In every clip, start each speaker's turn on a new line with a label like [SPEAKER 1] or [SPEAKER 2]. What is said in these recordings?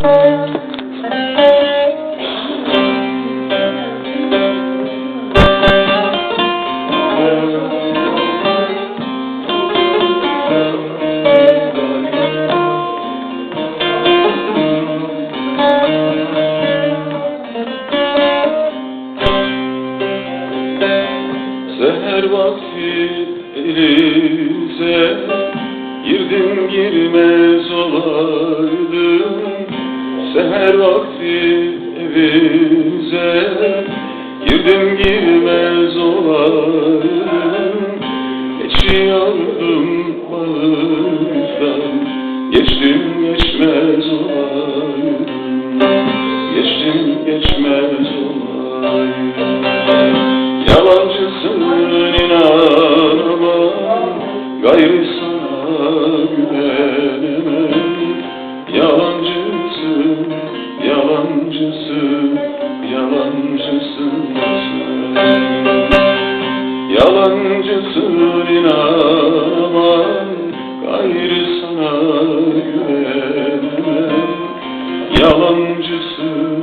[SPEAKER 1] Seher vakti elinize Girdim girmez olaydım Seher vakti evinize Girdim girmez olaydım Geçiyordum bağırdan Geçtim geçmez olaydım Geçtim geçmez olaydım Yalancısın inanamam Gayrı yalancısın, yalancısın Yalancısın inanamam Gayrı sana güvenemem. Yalancısın,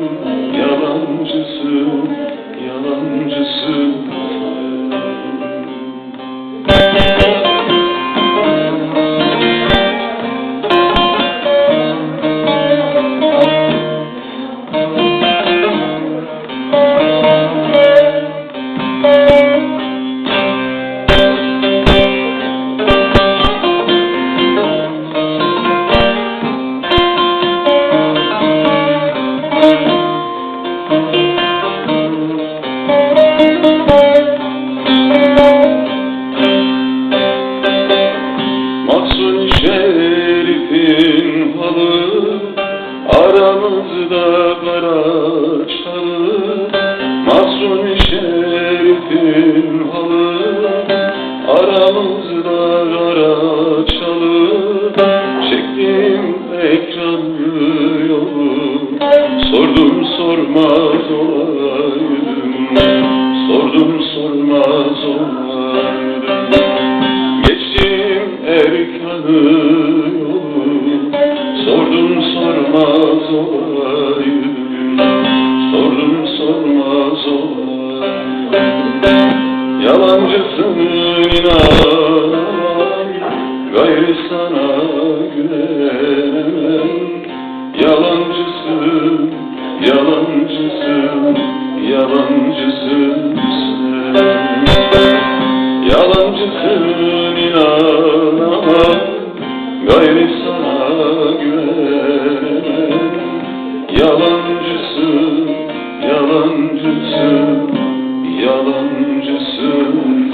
[SPEAKER 1] Mahzun şerifin halı Aramızda kara çalı Mahzun şerifin halı Aramızda kara çalı Sordum sormaz olaydım Geçtim erkanı Sordum sormaz olaydım Sordum sormaz olaydım Yalancısın inan Yalancısın inanamam Gayrı sana güvenemem. Yalancısın, yalancısın, yalancısın